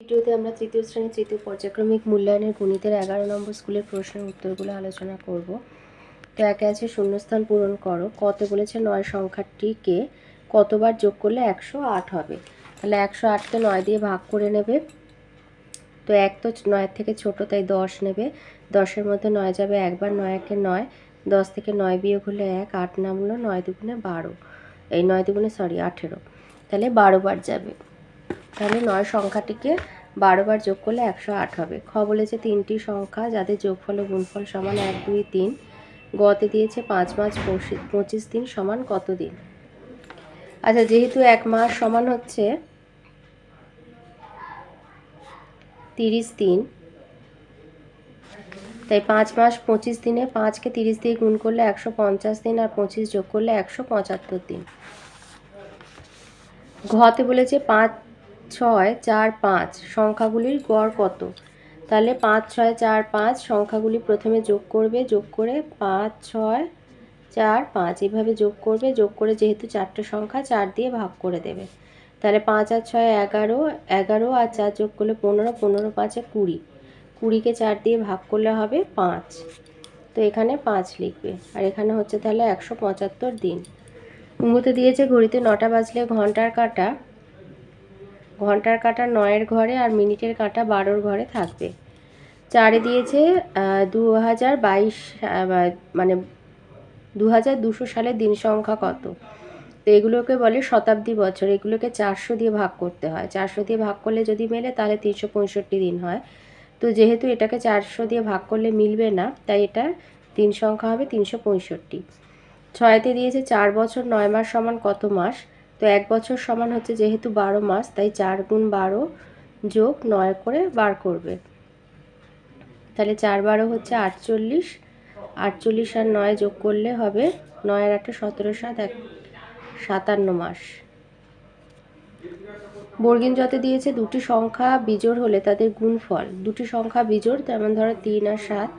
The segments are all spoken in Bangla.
ভিডিওতে আমরা তৃতীয় শ্রেণির তৃতীয় পর্যায়ক্রমিক মূল্যায়নের গণিতের এগারো নম্বর স্কুলের প্রশ্নের উত্তরগুলো আলোচনা করব। তো একে আছে শূন্যস্থান পূরণ করো। কত বলেছে নয় সংখ্যাটিকে কতবার যোগ করলে একশো আট হবে? তাহলে একশো আটকে নয় দিয়ে ভাগ করে নেবে। তো এক তো নয়ের থেকে ছোট, তাই দশ নেবে। দশের মধ্যে নয় যাবে একবার, নয় একে নয়। দশ থেকে নয় বিয়োগ হলে এক, আট নামলো, নয় দুগুণে বারো। এই নয় দুগুণে সরি আঠেরো। তাহলে বারো বার যাবে। তাহলে নয় সংখ্যাটিকে বারোবার যোগ করলে একশো আট হবে। খ বলেছে তিনটি সংখ্যা যাদের যোগফল ও গুণফল সমান এক, দুই, তিন। গতে দিয়েছে পাঁচ মাস পঁচিশ- দিন সমান কত দিন? আচ্ছা যেহেতু এক মাস সমান হচ্ছে তিরিশ দিন, তাই পাঁচ মাস পঁচিশ দিনে পাঁচকে তিরিশ দিয়ে গুণ করলে একশো পঞ্চাশ দিন আর পঁচিশ যোগ করলে একশো পঁচাত্তর দিন। ঘতে বলেছে পাঁচ ছয় চার পাঁচ সংখ্যাগুলির গড় কত? তাহলে পাঁচ ছয় চার পাঁচ সংখ্যাগুলি প্রথমে যোগ করবে, যোগ করে পাঁচ ছয় চার পাঁচ এভাবে যোগ করবে, যোগ করে যেহেতু চারটে সংখ্যা, চার দিয়ে ভাগ করে দেবে। তাহলে পাঁচ আর ছয় এগারো এগারো আর চার যোগ করলে পনেরো পনেরো পাঁচে কুড়ি। কুড়িকে চার দিয়ে ভাগ করলে হবে পাঁচ। তো এখানে পাঁচ লিখবে। আর এখানে হচ্ছে তাহলে একশো পঁচাত্তর দিন। কুমুতে দিয়েছে ঘড়িতে নটা বাজলে ঘণ্টার কাঁটা। ঘণ্টার কাঁটা নয়ের ঘরে আর মিনিটের কাঁটা বারোর ঘরে থাকবে। চারে দিয়েছে দু হাজার বাইশ মানে দু হাজার দুশো সালের দিন সংখ্যা কত? তো এগুলোকে বলে শতাব্দী বছর। এগুলোকে চারশো দিয়ে ভাগ করতে হয়। চারশো দিয়ে ভাগ করলে যদি মেলে, তাহলে তিনশো পঁয়ষট্টি দিন হয়। তো যেহেতু এটাকে চারশো দিয়ে ভাগ করলে মিলবে না, তাই এটা দিন সংখ্যা হবে তিনশো পঁয়ষট্টি। ছয়তে দিয়েছে, চার বছর নয় মাস সমান কত মাস? তো এক বছর সমান হচ্ছে যেহেতু বারো মাস, তাই চার গুণ বারো যোগ নয় করে বার করবে। তাহলে চার বারো হচ্ছে আটচল্লিশ আটচল্লিশ আর নয় যোগ করলে হবে নয় আর আটটা সতেরো সাত, এক সাতান্ন মাস। বর্গিন যতে দিয়েছে দুটি সংখ্যা বিজোড় হলে তাদের গুণফল, দুটি সংখ্যা বিজোড়, যেমন ধরো তিন আর সাত,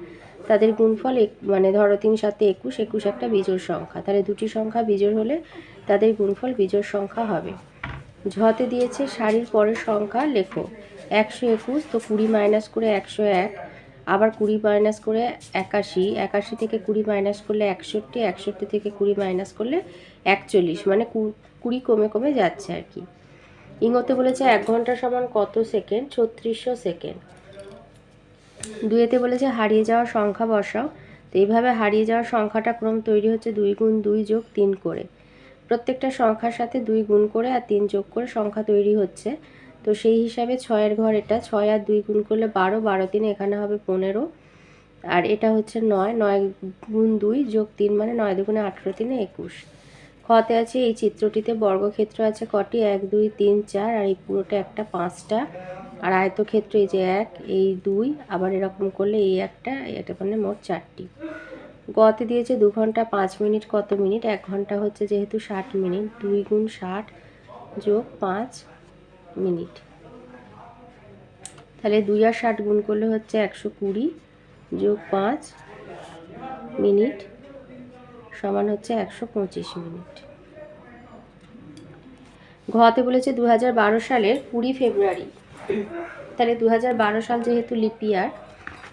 তাদের গুণফল এক মানে ধরো তিন সাতে একুশ একুশ একটা বিজোড় সংখ্যা। তাহলে দুটি সংখ্যা বিজোড় হলে তাদের গুণফল বিজোড় সংখ্যা হবে। ঝতে দিয়েছে শাড়ির পরের সংখ্যা লেখো। একশো একুশ, তো কুড়ি মাইনাস করে একশো এক, আবার কুড়ি মাইনাস করে একাশি একাশি থেকে কুড়ি মাইনাস করলে একষট্টি একষট্টি থেকে কুড়ি মাইনাস করলে একচল্লিশ মানে কুড়ি কমে কমে যাচ্ছে আর কি। ইংতে বলেছে এক ঘণ্টা সমান কত সেকেন্ড? ছত্রিশশো সেকেন্ড। দুয়েতে বলেছে হারিয়ে যাওয়ার সংখ্যা বসাও। তো এইভাবে হারিয়ে যাওয়ার সংখ্যাটা ক্রম তৈরি হচ্ছে দুই গুণ দুই যোগ তিন করে। প্রত্যেকটা সংখ্যার সাথে দুই গুণ করে আর তিন যোগ করে সংখ্যা তৈরি হচ্ছে। তো সেই হিসাবে ছয়ের ঘর এটা, ছয় আর দুই গুণ করলে বারো বারো তিন এখানে হবে পনেরো। আর এটা হচ্ছে নয় নয় গুণ দুই যোগ তিন মানে নয় দুগুণে আঠেরো তিনে একুশ। খতে আছে এই চিত্রটিতে বর্গক্ষেত্র আছে কটি? এক, দুই, তিন, চার আর এই পুরোটা একটা পাঁচটা। আর আয়তক্ষেত্র এই যে এক, এই দুই, আবার এরকম করলে এই একটা, এটা মানে মোট চারটি। গতে দিয়েছে দু ঘণ্টা পাঁচ মিনিট, কত মিনিট? এক ঘণ্টা হচ্ছে যেহেতু ষাট মিনিট। দুই গুণ ষাট যোগ পাঁচ মিনিট। তাহলে দুই আর ষাট গুণ করলে হচ্ছে একশো কুড়ি যোগ পাঁচ মিনিট সমান হচ্ছে একশো পঁচিশ মিনিট। ঘতে বলেছে দু হাজার বারো সালের কুড়ি ফেব্রুয়ারি। তাহলে দু হাজার বারো সাল যেহেতু লিপিয়ার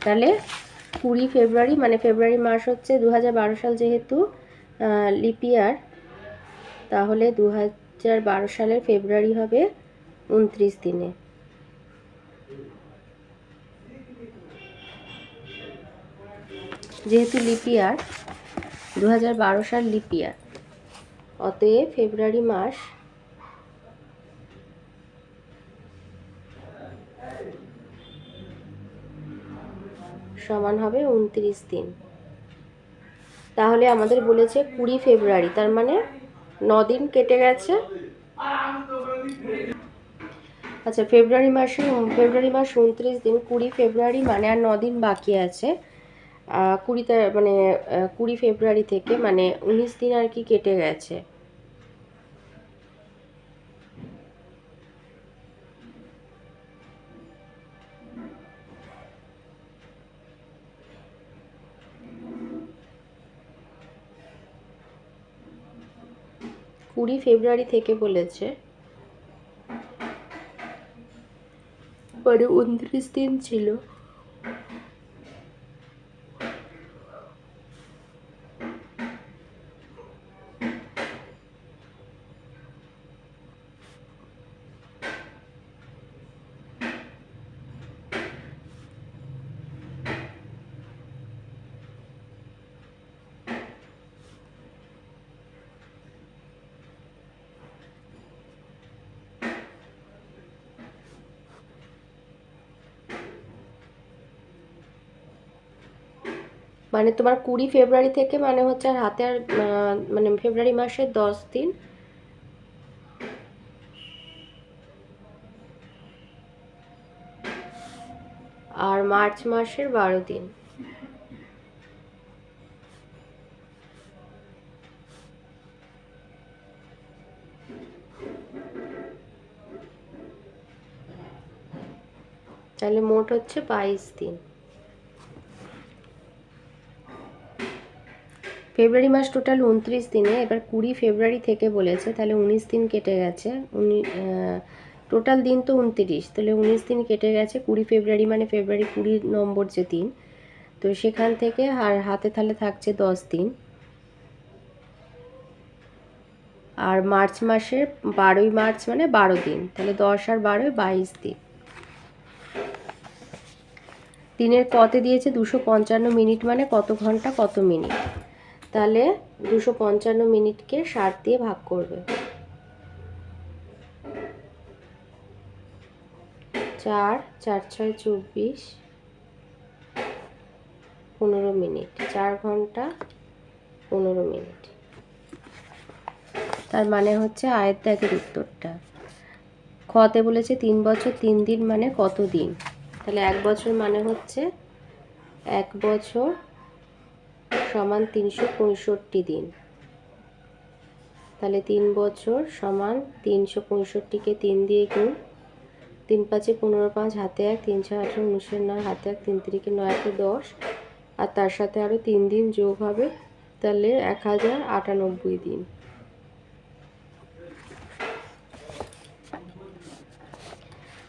তাহলে কুড়ি ফেব্রুয়ারি মানে ফেব্রুয়ারি মাস হচ্ছে দু হাজার বারো সাল যেহেতু লিপিয়ার তাহলে দু হাজার বারো সালের ফেব্রুয়ারি হবে উনত্রিশ দিনে। যেহেতু লিপিয়ার দু হাজার বারো সাল লিপিয়ার অতএব ফেব্রুয়ারি মাস সমান হবে উনত্রিশ দিন। তাহলে আমাদের বলেছে কুড়ি ফেব্রুয়ারি, তার মানে দিন কেটে গেছে। আচ্ছা ফেব্রুয়ারি মাসে, ফেব্রুয়ারি মাস উনত্রিশ দিন, কুড়ি ফেব্রুয়ারি মানে আর দিন বাকি আছে। কুড়ি মানে কুড়ি ফেব্রুয়ারি থেকে মানে উনিশ দিন আর কি কেটে গেছে। কুড়ি ফেব্রুয়ারি থেকে বলেছে। পরে উনত্রিশ দিন ছিল। মানে তোমার কুড়ি ফেব্রুয়ারি থেকে মানে হচ্ছে আর হাতে আর মানে ফেব্রুয়ারি মাসের দশ দিন। আর মার্চ মাসের বারো দিন। তাহলে মোট হচ্ছে বাইশ দিন। ফেব্রুয়ারি মাস টোটাল উনত্রিশ দিনে, এবার কুড়ি ফেব্রুয়ারি থেকে বলেছে, তাহলে উনিশ দিন কেটে গেছে। উনি টোটাল দিন তো উনত্রিশ, তাহলে উনিশ দিন কেটে গেছে, কুড়ি ফেব্রুয়ারি মানে ফেব্রুয়ারি কুড়ি নম্বর যে দিন। তো সেখান থেকে আর হাতে তাহলে থাকছে দশ দিন। আর মার্চ মাসের বারোই মার্চ মানে বারো দিন, তাহলে দশ আর বারোই বাইশ দিন। দিনের কতে দিয়েছে দুশো পঞ্চান্ন মিনিট মানে কত ঘণ্টা, কত মিনিট? তাহলে দুশো পঞ্চান্ন মিনিটকে ষাট দিয়ে ভাগ করবে। চার চার, ছয়, চব্বিশ, পনেরো মিনিট। চার ঘণ্টা, পনেরো মিনিট। তার মানে হচ্ছে আয়ের দাগের উত্তরটা। খতে বলেছে তিন বছর, তিন দিন মানে কত দিন? তাহলে এক বছর মানে হচ্ছে এক বছর সমান তিনশো পঁয়ষট্টি দিন। তাহলে তিন বছর সমান তিনশো পঁয়ষট্টিকে তিন দিয়ে গুণ তিন পাঁচে পনেরো পাঁচ, হাতে এক, তিন ছয়, আঠেরো, উনিশের নয়, হাতে এক, তিন তিরিকে নয়, একে দশ। আর তার সাথে আরও তিন দিন যোগ হবে, তাহলে এক হাজার আটানব্বই দিন।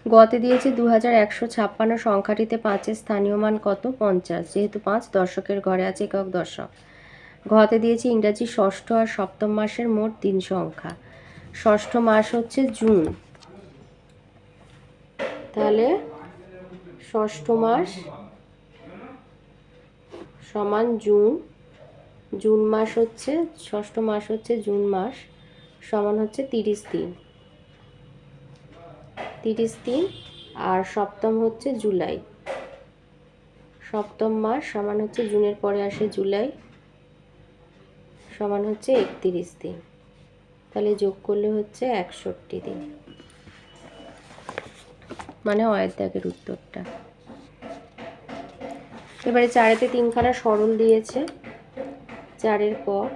গতে দিয়েছে দু হাজার একশো ছাপ্পান্ন সংখ্যাটিতে পাঁচের স্থানীয় মান কত? পঞ্চাশ। যেহেতু পাঁচ, দর্শকের ঘরে আছে একক দর্শক। ঘতে দিয়েছে ইংরাজি ষষ্ঠ আর সপ্তম মাসের মোট তিন সংখ্যা। ষষ্ঠ মাস হচ্ছে জুন। তাহলে ষষ্ঠ মাস সমান জুন। জুন মাস হচ্ছে, ষষ্ঠ মাস হচ্ছে জুন মাস সমান হচ্ছে তিরিশ দিন। তিরিশ দিন আর সপ্তম হচ্ছে জুলাই। সপ্তম মাস সমান হচ্ছে জুনের পরে আসে জুলাই, সমান হচ্ছে একত্রিশ দিন তাহলে যোগ করলে হচ্ছে একষট্টি দিন মানে অয়ের উত্তরটা। এবারে চারেতে তিনখানা সরল দিয়েছে। চারের পর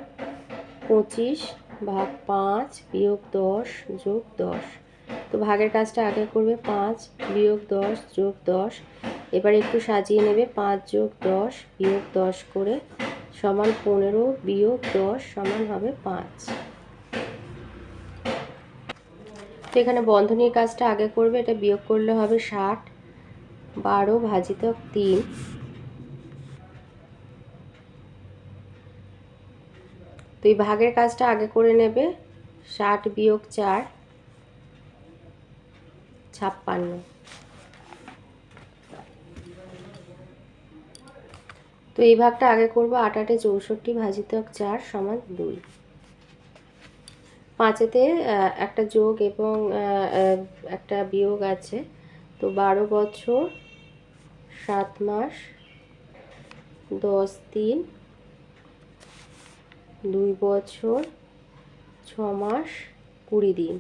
পঁচিশ ভাগ পাঁচ বিয়োগ দশ যোগ দশ। তো ভাগের কাজটা আগে করবে পাঁচ, বিয়োগ দশ, যোগ দশ। এবার একটু সাজিয়ে নেবে পাঁচ যোগ দশ, বিয়োগ দশ করে সমান পনেরো, বিয়োগ দশ সমান হবে পাঁচ। তো এখানে বন্ধনীর কাজটা আগে করবে, এটা বিয়োগ করলে হবে ষাট, বারো ভাজিত তিন। তো এই ভাগের কাজটা আগে করে নেবে ষাট বিয়োগ চার। ছাপ্পান্ন। তো এই ভাগটা আগে করব আট আটে চৌষট্টি ভাজিত চার সমান দুই। পাঁচেতে একটা যোগ এবং একটা বিয়োগ আছে। তো বারো বছর, সাত মাস, দশ দিন দুই বছর, ছ মাস, কুড়ি দিন।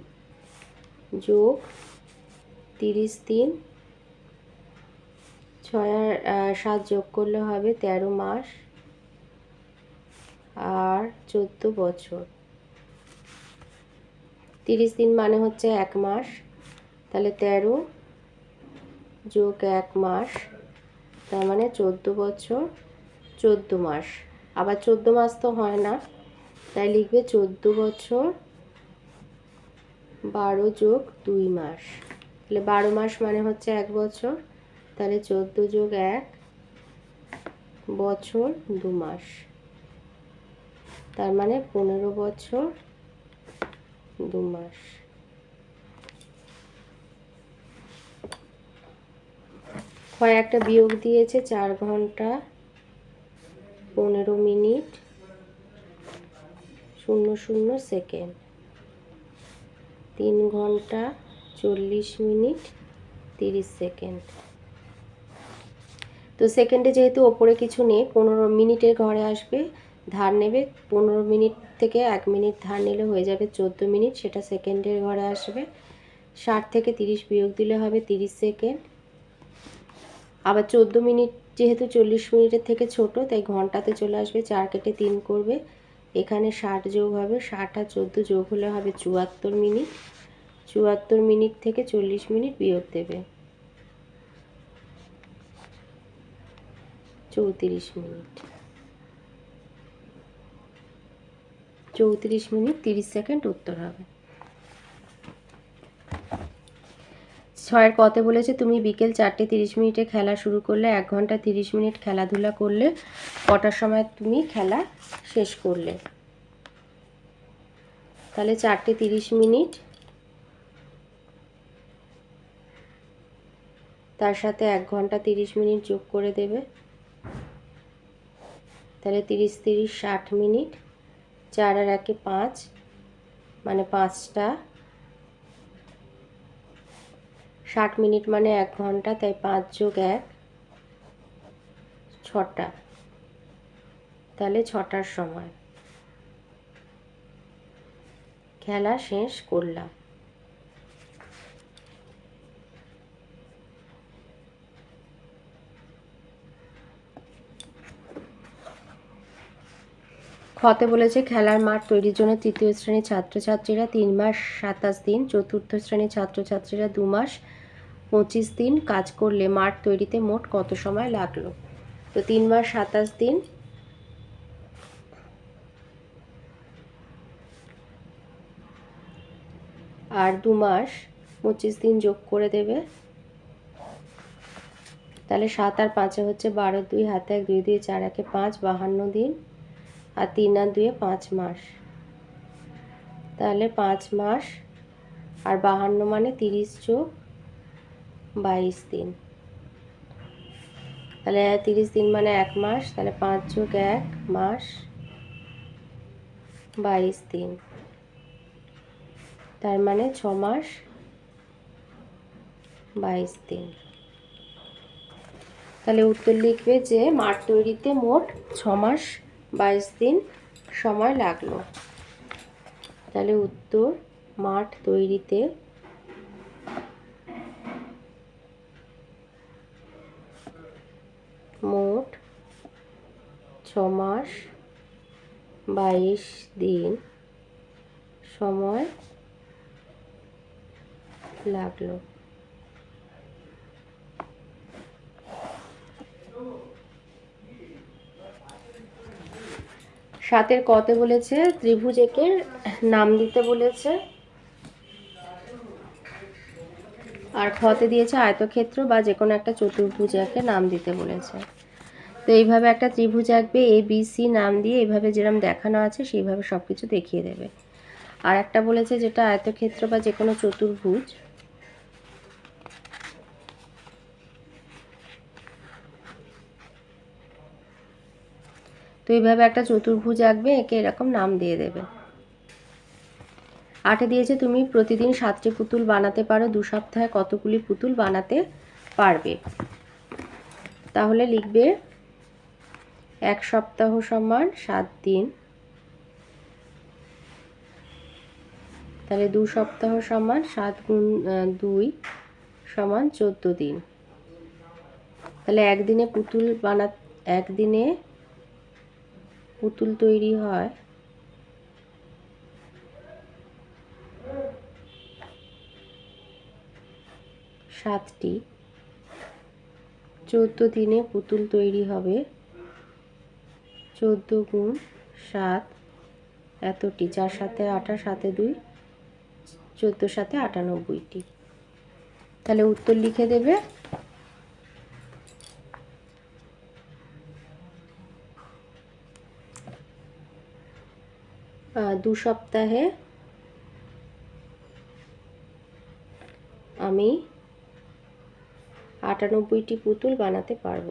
যোগ তিরিশ দিন ছয় আর সাত যোগ করলে হবে তেরো মাস। আর চোদ্দ বছর। তিরিশ দিন মানে হচ্ছে এক মাস। তাহলে তেরো যোগ এক মাস, তার মানে চোদ্দ বছর, চোদ্দ মাস। আবার চোদ্দ মাস তো হয় না। তাই লিখবে চোদ্দ বছর, বারো যোগ দুই মাস। তাহলে বারো মাস মানে হচ্ছে এক বছর। তাহলে চোদ্দ যোগ এক, বছর দু মাস। তার মানে পনেরো বছর দু মাস। হয় একটা বিয়োগ দিয়েছে চার ঘণ্টা পনেরো মিনিট শূন্য শূন্য সেকেন্ড। তিন ঘণ্টা চল্লিশ মিনিট তিরিশ সেকেন্ড। তো সেকেন্ডে যেহেতু ওপরে কিছু নেই, পনেরো মিনিটের ঘরে আসবে, ধার নেবে, পনেরো মিনিট থেকে এক মিনিট ধার নিলে হয়ে যাবে চোদ্দ মিনিট, সেটা সেকেন্ডের ঘরে আসবে। ষাট থেকে তিরিশ বিয়োগ দিলে হবে তিরিশ সেকেন্ড। আবার চোদ্দ মিনিট, যেহেতু চল্লিশ মিনিটের থেকে ছোট, তাই ঘন্টাতে চলে আসবে, চার কেটে তিন করবে। এখানে ষাট যোগ হবে, ষাট আর চোদ্দ যোগ হলে হবে চুয়াত্তর মিনিট। চুয়াত্তর মিনিট থেকে চল্লিশ মিনিট বিয়োগ দেবে। চৌত্রিশ মিনিট। চৌত্রিশ মিনিট তিরিশ সেকেন্ড উত্তর হবে। ছয়ের কতে বলেছে, তুমি বিকেল চারটে তিরিশ মিনিটে খেলা শুরু করলে, এক ঘণ্টা তিরিশ মিনিট খেলাধুলা করলে, কটার সময় তুমি খেলা শেষ করলে? তাহলে চারটে তিরিশ মিনিট তার সাথে এক ঘণ্টা তিরিশ মিনিট যোগ করে দেবে। তাহলে তিরিশ তিরিশ, ষাট মিনিট, চার আর একে পাঁচ মানে পাঁচটা। ষাট মিনিট মানে এক ঘণ্টা, তাই পাঁচ যোগ এক, ছটা। তাহলে ছটার সময়। খেলা শেষ করলাম। খতে বলেছে, খেলার মাঠ তৈরির জন্য তৃতীয় শ্রেণির ছাত্রছাত্রীরা তিন মাস সাতাশ দিন, চতুর্থ শ্রেণির ছাত্রছাত্রীরা দু মাস পঁচিশ দিন কাজ করলে মাঠ তৈরিতে মোট কত সময় লাগল? তো তিন মাস সাতাশ দিন। আর দু মাস পঁচিশ দিন যোগ করে দেবে। তাহলে সাত আর পাঁচে হচ্ছে বারো, দুই হাতে এক, দুই দুই চার, একে পাঁচ, বাহান্ন দিন। আর তিন আর দুয়ে পাঁচ মাস। তাহলে পাঁচ মাস আর বাহান্ন মানে তিরিশ যোগ বাইশ দিন। তাহলে তিরিশ দিন মানে এক মাস, তাহলে পাঁচ যোগ এক মাস বাইশ দিন। তার মানে ছ মাস বাইশ দিন। তাহলে উত্তর লিখবে যে মাঠ তৈরিতে মোট ছ মাস বাইশ দিন সময় লাগল। তাহলে উত্তর, মাঠ তৈরিতে মোট ছ মাস বাইশ দিন সময় লাগল। সাতের কতে বলেছে, ত্রিভুজ একের নাম দিতে বলেছে। আর খতে দিয়েছে আয়তক্ষেত্র বা যে কোনো একটা চতুর্ভুজ একে নাম দিতে বলেছে। তো এইভাবে একটা ত্রিভুজ আঁকবে এ বি সি নাম দিয়ে এইভাবে যেরকম দেখানো আছে, সেইভাবে সব কিছু দেখিয়ে দেবে। আর একটা বলেছে যেটা আয়তক্ষেত্র বা যে কোনো চতুর্ভুজ এইভাবে একটা চতুর্ভুজ আঁকবে, একে এরকম নাম দিয়ে দেবে। আটে দিয়েছে তুমি প্রতিদিন সাতটি পুতুল বানাতে পারো, দু সপ্তাহে কতগুলি পুতুল বানাতে পারবে? তাহলে লিখবে, এক সপ্তাহ সমান সাত দিন। তাহলে দু সপ্তাহ সমান সাত গুণ দুই সমান চোদ্দ দিন। তাহলে একদিনে পুতুল বানা একদিনে পুতুল তৈরি হয়। সাতটি। চোদ্দ দিনে পুতুল তৈরি হবে। চোদ্দ গুণ সাত এতটি, চার সাথে আটা সাথে দুই চোদ্দোর সাথে আটানব্বইটি। তাহলে উত্তর লিখে দেবে দু সপ্তাহে আমি আটানব্বইটি পুতুল বানাতে পারব।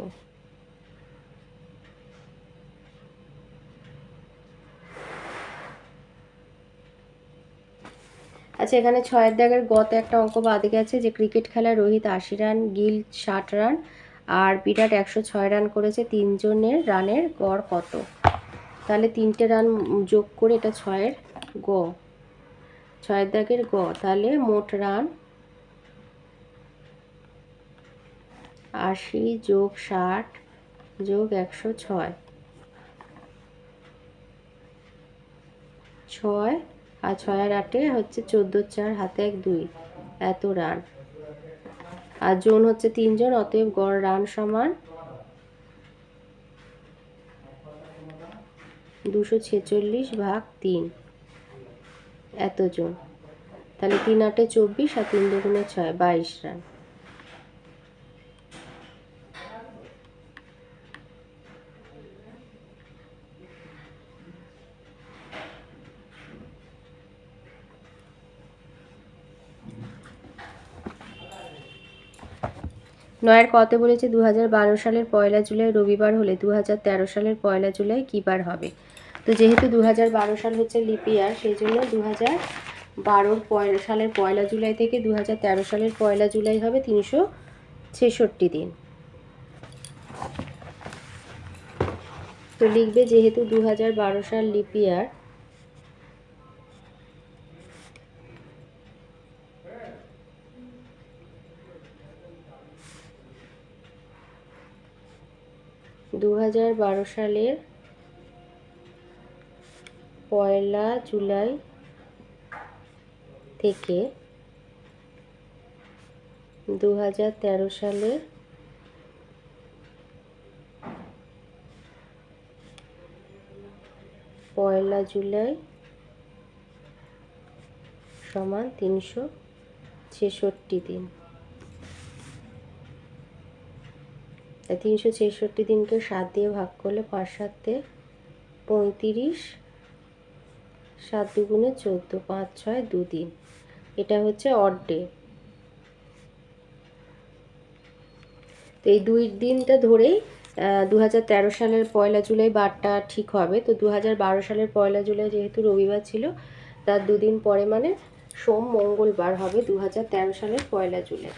আচ্ছা এখানে ছয়ের দাগের গত একটা অঙ্ক বাদে গেছে যে ক্রিকেট খেলায় রোহিত আশি রান, গিল ষাট রান আর বিরাট একশো ছয় রান করেছে। তিনজনের রানের গড় কত? তাহলে তিনটে রান যোগ করে এটা ছয়ের গ। ছয়ের দাগের গ। তাহলে মোট রান আশি যোগ ষাট যোগ একশো ছয়। ছয় আর ছয় আর আটে হচ্ছে চোদ্দ চার, হাতে এক দুই। এত রান। আর জোন হচ্ছে তিনজন, অতএব গড় রান সমান দুশো ছেচল্লিশ ভাগ তিন। এত জন তাহলে তিন আটে চব্বিশ আর তিন দুগুণে ছয়, বাইশ রান। নয়ের কতে বলেছে দু সালের পয়লা জুলাই রবিবার হলে দু সালের পয়লা জুলাই কী বার হবে? তো যেহেতু দু সাল হচ্ছে লিপিয়ার সেই জন্য দু হাজার পয়লা সালের পয়লা জুলাই থেকে দু সালের পয়লা জুলাই হবে তিনশো ছেষট্টি দিন। তো লিখবে যেহেতু দু সাল লিপিয়ার দু হাজার বারো সালের পয়লা জুলাই থেকে দু হাজার তেরো সালের পয়লা জুলাই সমান তিনশো ছেষট্টি দিন। তিনশো ছেষট্টি দিনকে সাত দিয়ে ভাগ করলে পাঁচ সাতে পঁয়ত্রিশ সাত দুগুণে চোদ্দ, পাঁচ ছয় দুদিন। এটা হচ্ছে অড ডে তো এই দুই দিনটা ধরেই দু হাজার তেরো সালের পয়লা জুলাই বারটা ঠিক হবে। তো দু হাজার বারো সালের পয়লা জুলাই যেহেতু রবিবার ছিল, তার দুদিন পরে মানে সোম, মঙ্গলবার হবে দু হাজার তেরো সালের পয়লা জুলাই।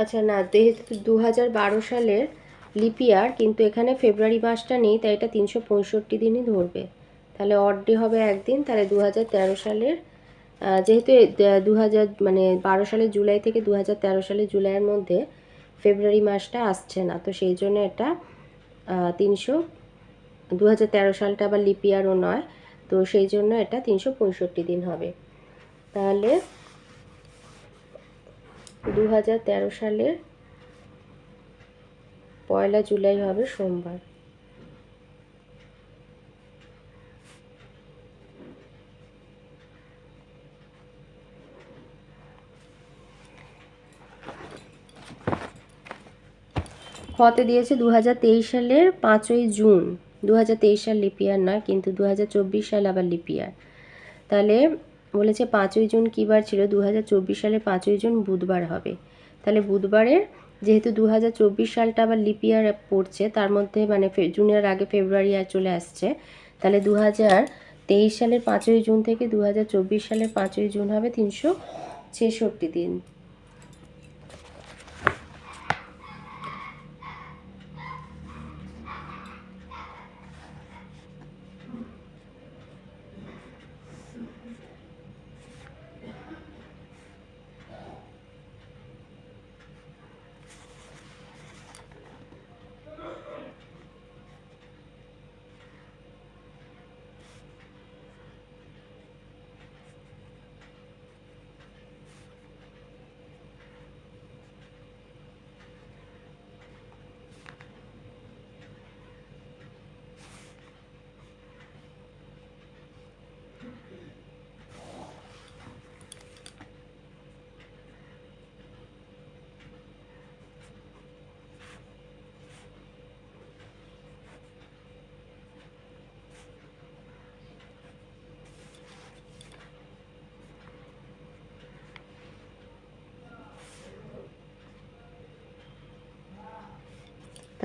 আচ্ছা না, যেহেতু দু হাজার বারো সালের লিপিয়ার কিন্তু এখানে ফেব্রুয়ারি মাসটা নেই, তাই এটা তিনশো পঁয়ষট্টি দিনই ধরবে। তাহলে অড ডে হবে একদিন, তাহলে দু হাজার তেরো সালের যেহেতু দু হাজার মানে বারো সালের জুলাই থেকে দু হাজার তেরো সালের জুলাইয়ের মধ্যে ফেব্রুয়ারি মাসটা আসছে না, তো সেই জন্য এটা তিনশো দু হাজার তেরো সালটা আবার লিপিয়ারও নয়, তো সেই জন্য এটা তিনশো পঁয়ষট্টি দিন হবে। তাহলে দু হাজার তেরো সালের পয়লা জুলাই হবে সোমবার। হতে দিয়েছে দু হাজার তেইশ সালের পাঁচই জুন। দু হাজার তেইশ সাল লিপিয়ার নয়, কিন্তু দু হাজার চব্বিশ সাল আবার লিপিয়ার তাহলে বলেছে পাঁচই জুন কী বার ছিল? দু হাজার চব্বিশ সালে পাঁচই জুন বুধবার হবে। তাহলে বুধবারের যেহেতু দু হাজার চব্বিশ সালটা আবার লিপিয়ার পড়ছে, তার মধ্যে মানে জুনের আগে ফেব্রুয়ারি আর চলে আসছে, তাহলে দু তেইশ সালের পাঁচই জুন থেকে দু হাজার চব্বিশ সালের পাঁচই জুন হবে তিনশো ছেষট্টি দিন।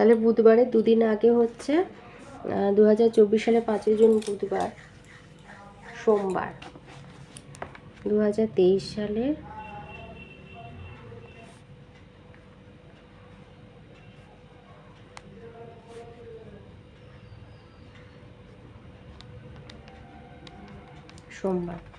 তাহলে বুধবারে দুদিন আগে হচ্ছে দু হাজার চব্বিশ সালে পাঁচই জুন বুধবার, সোমবার। দু হাজার তেইশ সোমবার।